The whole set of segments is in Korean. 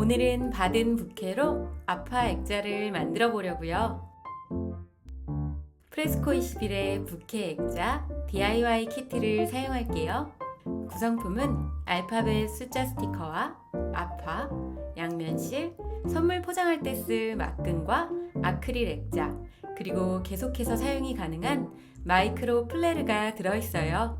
오늘은 받은 부케로 아파 액자를 만들어 보려고요. 프레스코 21의 부케 액자 DIY 키트를 사용할게요. 구성품은 알파벳 숫자 스티커와 아파, 양면실, 선물 포장할 때 쓸 막근과 아크릴 액자, 그리고 계속해서 사용이 가능한 마이크로 플레르가 들어있어요.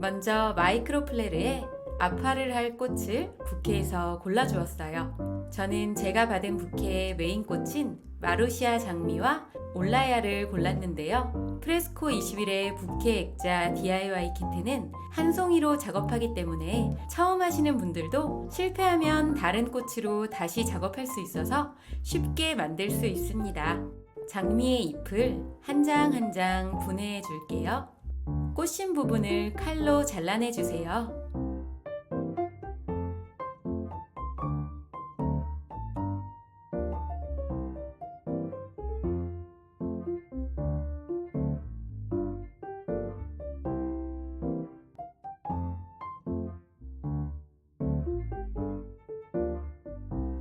먼저 마이크로 플레르에 아파를 할 꽃을 부케에서 골라주었어요. 저는 제가 받은 부케의 메인 꽃인 마루시아 장미와 올라야를 골랐는데요. 프레스코 21의 부케 액자 DIY 키트는 한 송이로 작업하기 때문에 처음 하시는 분들도 실패하면 다른 꽃으로 다시 작업할 수 있어서 쉽게 만들 수 있습니다. 장미의 잎을 한 장 한 장 분해해 줄게요. 꽃신 부분을 칼로 잘라내 주세요.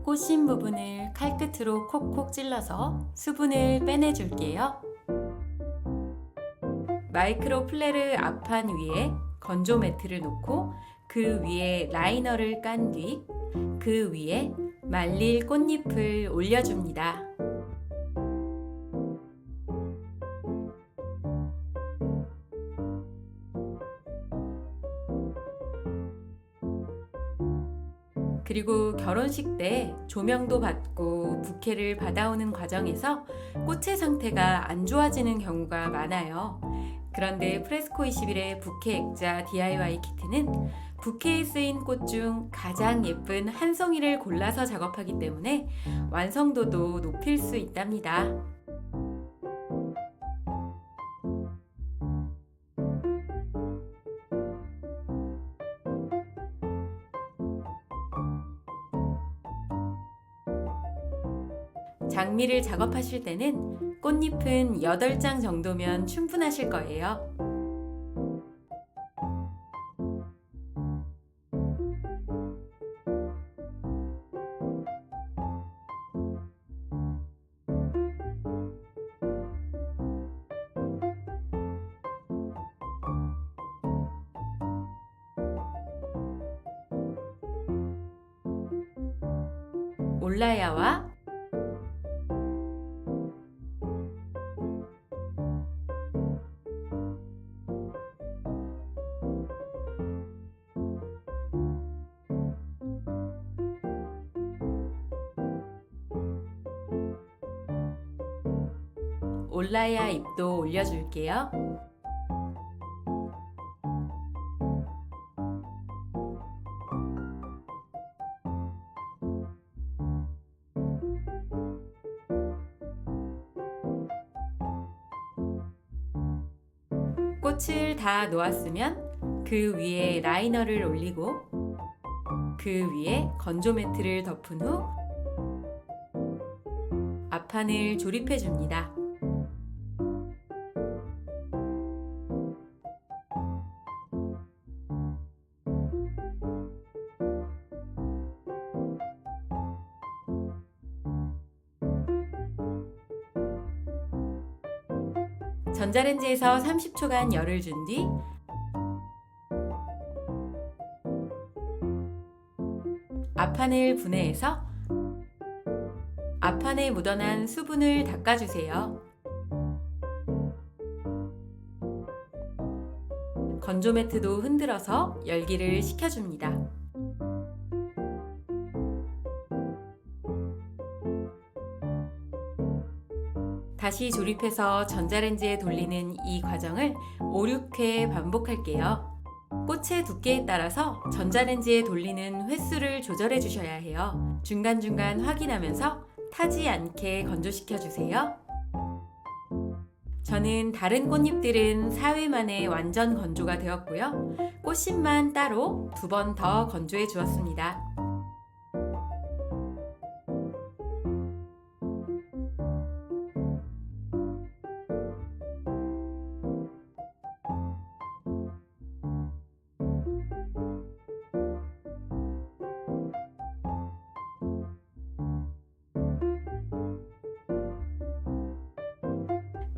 꽃신 부분을 칼끝으로 콕콕 찔러서 수분을 빼내줄게요. 마이크로 플레르 앞판 위에 건조 매트를 놓고 그 위에 라이너를 깐 뒤 그 위에 말릴 꽃잎을 올려줍니다. 그리고 결혼식 때 조명도 받고 부케를 받아오는 과정에서 꽃의 상태가 안 좋아지는 경우가 많아요. 그런데 프레스코 21의 부케 액자 DIY 키트는 부케에 쓰인 꽃 중 가장 예쁜 한 송이를 골라서 작업하기 때문에 완성도도 높일 수 있답니다. 장미를 작업하실 때는 꽃잎은 8장 정도면 충분하실 거예요. 올라야와 올라야 잎도 올려줄게요. 꽃을 다 놓았으면 그 위에 라이너를 올리고 그 위에 건조 매트를 덮은 후 앞판을 조립해 줍니다. 전자레인지에서 30초간 열을 준 뒤 앞판을 분해해서 앞판에 묻어난 수분을 닦아주세요. 건조 매트도 흔들어서 열기를 식혀줍니다. 다시 조립해서 전자레인지에 돌리는 이 과정을 5, 6회 반복할게요. 꽃의 두께에 따라서 전자레인지에 돌리는 횟수를 조절해 주셔야 해요. 중간중간 확인하면서 타지 않게 건조시켜 주세요. 저는 다른 꽃잎들은 4회 만에 완전 건조가 되었고요. 꽃잎만 따로 두 번 더 건조해 주었습니다.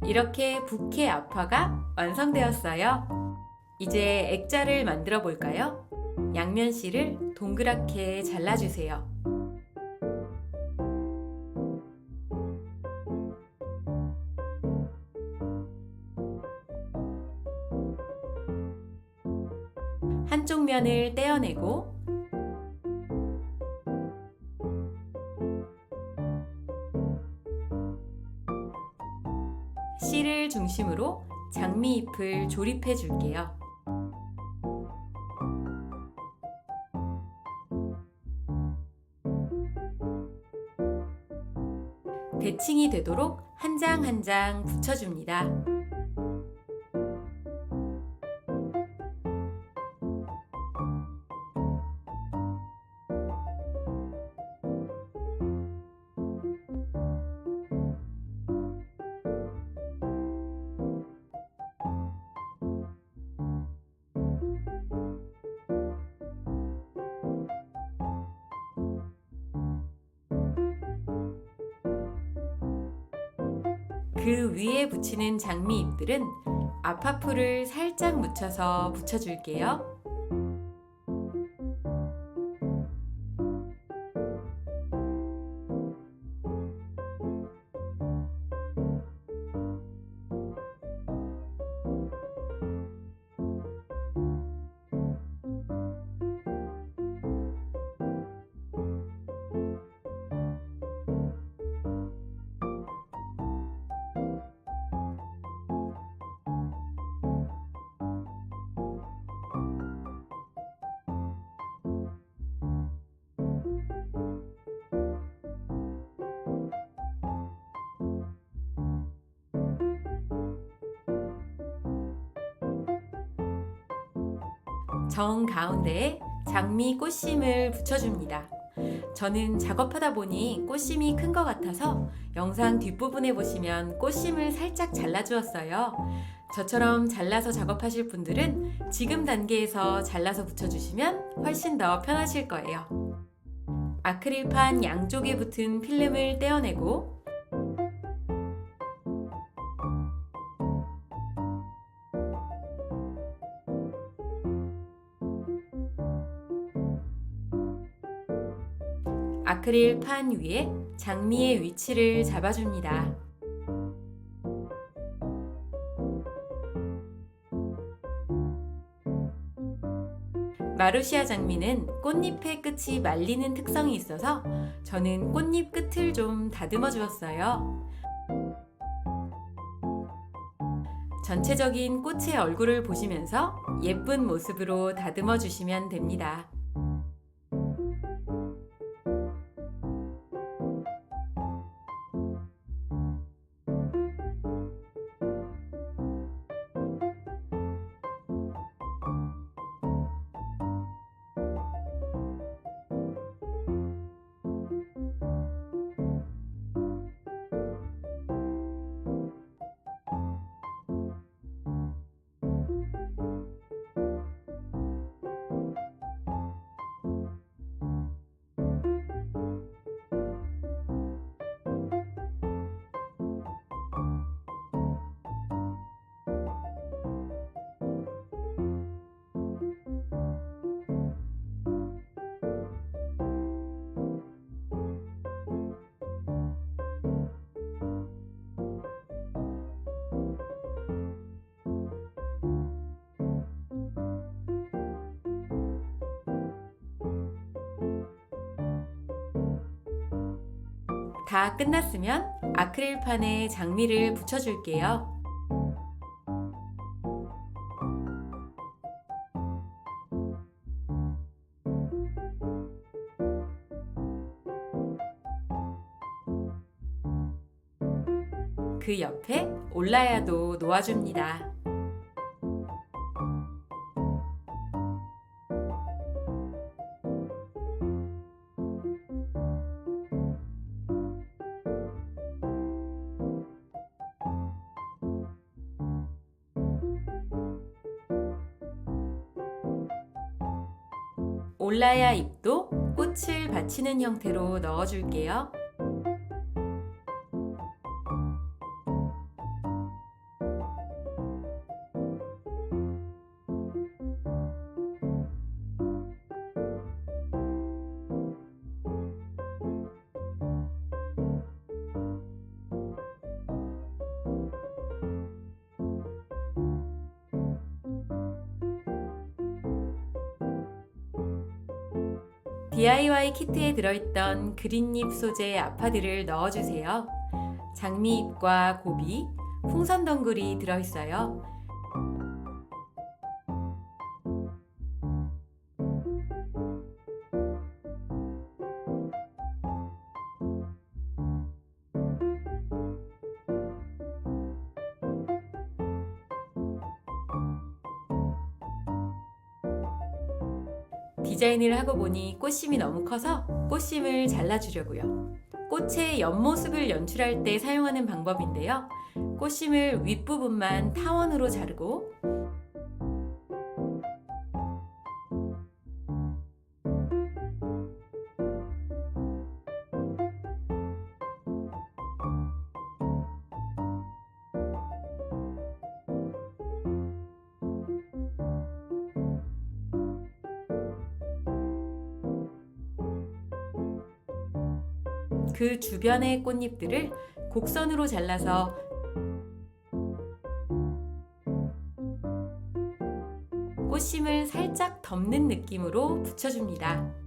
이렇게 부케 아파가 완성되었어요. 이제 액자를 만들어 볼까요? 양면 실을 동그랗게 잘라주세요. 한쪽 면을 떼어내고 씨를 중심으로 장미잎을 조립해 줄게요. 대칭이 되도록 한 장 한 장 붙여줍니다. 그 위에 붙이는 장미 잎들은 아파풀을 살짝 묻혀서 붙여줄게요. 정 가운데에 장미 꽃심을 붙여줍니다. 저는 작업하다 보니 꽃심이 큰 것 같아서 영상 뒷부분에 보시면 꽃심을 살짝 잘라주었어요. 저처럼 잘라서 작업하실 분들은 지금 단계에서 잘라서 붙여주시면 훨씬 더 편하실 거예요. 아크릴판 양쪽에 붙은 필름을 떼어내고 아크릴 판 위에 장미의 위치를 잡아줍니다. 마루시아 장미는 꽃잎의 끝이 말리는 특성이 있어서 저는 꽃잎 끝을 좀 다듬어 주었어요. 전체적인 꽃의 얼굴을 보시면서 예쁜 모습으로 다듬어 주시면 됩니다. 다 끝났으면 아크릴판에 장미를 붙여줄게요. 그 옆에 올라야도 놓아줍니다. 올라야 잎도 꽃을 받치는 형태로 넣어줄게요. 키트에 들어있던 그린잎 소재 아파드를 넣어주세요. 장미잎과 고비, 풍선 덩굴이 들어있어요. 디자인을 하고 보니 꽃심이 너무 커서 꽃심을 잘라주려고요. 꽃의 옆모습을 연출할 때 사용하는 방법인데요. 꽃심을 윗부분만 타원으로 자르고 그 주변의 꽃잎들을 곡선으로 잘라서 꽃심을 살짝 덮는 느낌으로 붙여줍니다.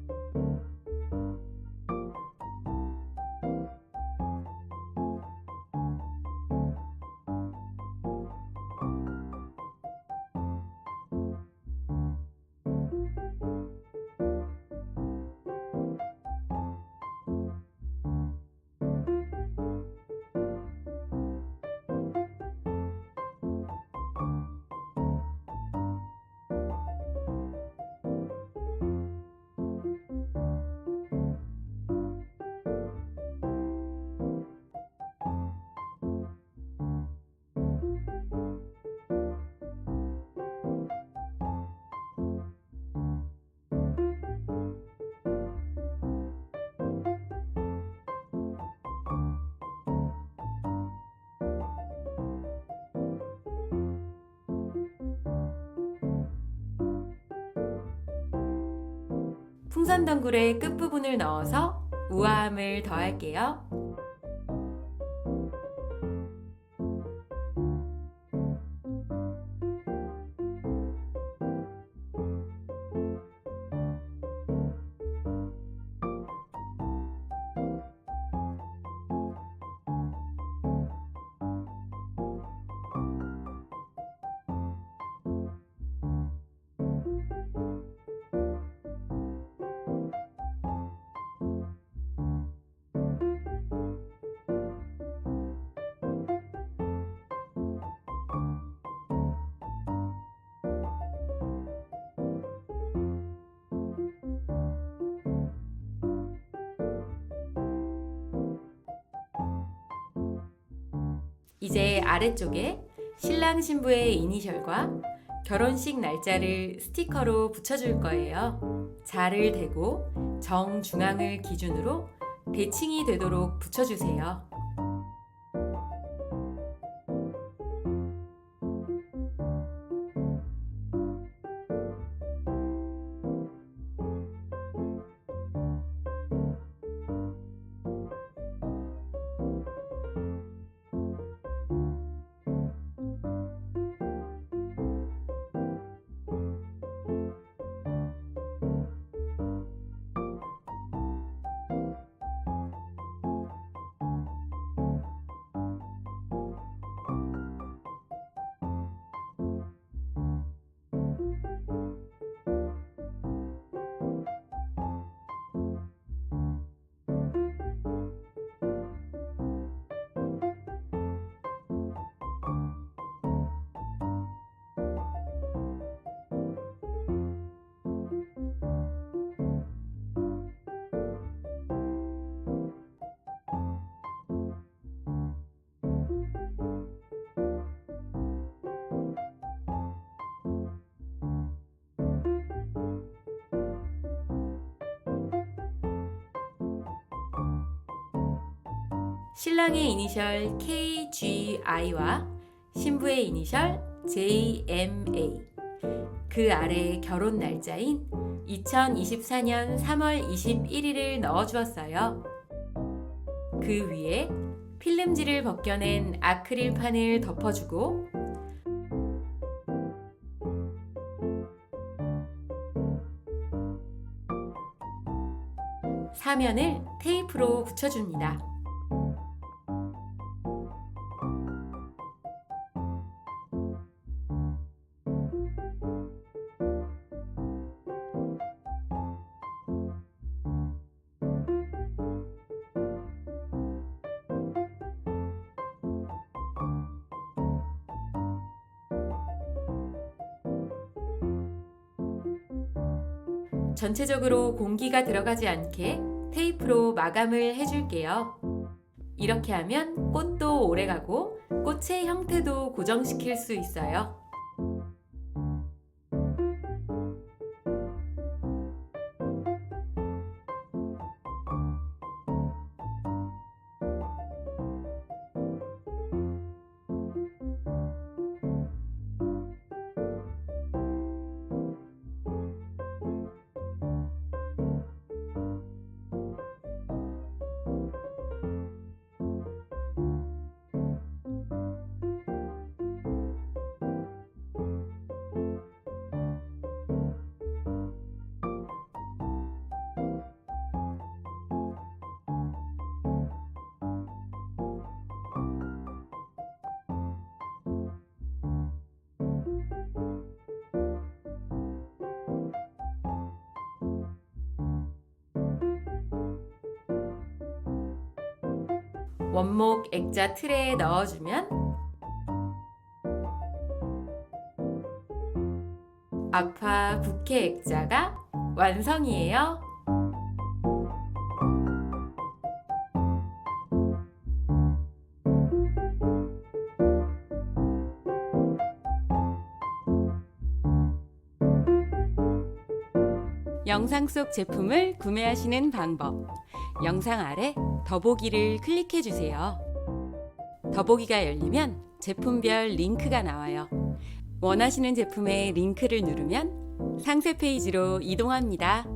풍선 덩굴의 끝부분을 넣어서 우아함을 더할게요. 이제 아래쪽에 신랑 신부의 이니셜과 결혼식 날짜를 스티커로 붙여줄 거예요. 자를 대고 정 중앙을 기준으로 대칭이 되도록 붙여주세요. 신랑의 이니셜 KGI와 신부의 이니셜 JMA. 그 아래 결혼 날짜인 2024년 3월 21일을 넣어주었어요. 그 위에 필름지를 벗겨낸 아크릴판을 덮어주고 사면을 테이프로 붙여줍니다. 전체적으로 공기가 들어가지 않게 테이프로 마감을 해줄게요. 이렇게 하면 꽃도 오래 가고 꽃의 형태도 고정시킬 수 있어요. 원목 액자 틀에 넣어주면 아파 부케 액자가 완성이에요. 영상 속 제품을 구매하시는 방법. 영상 아래 더보기를 클릭해 주세요. 더보기가 열리면 제품별 링크가 나와요. 원하시는 제품의 링크를 누르면 상세 페이지로 이동합니다.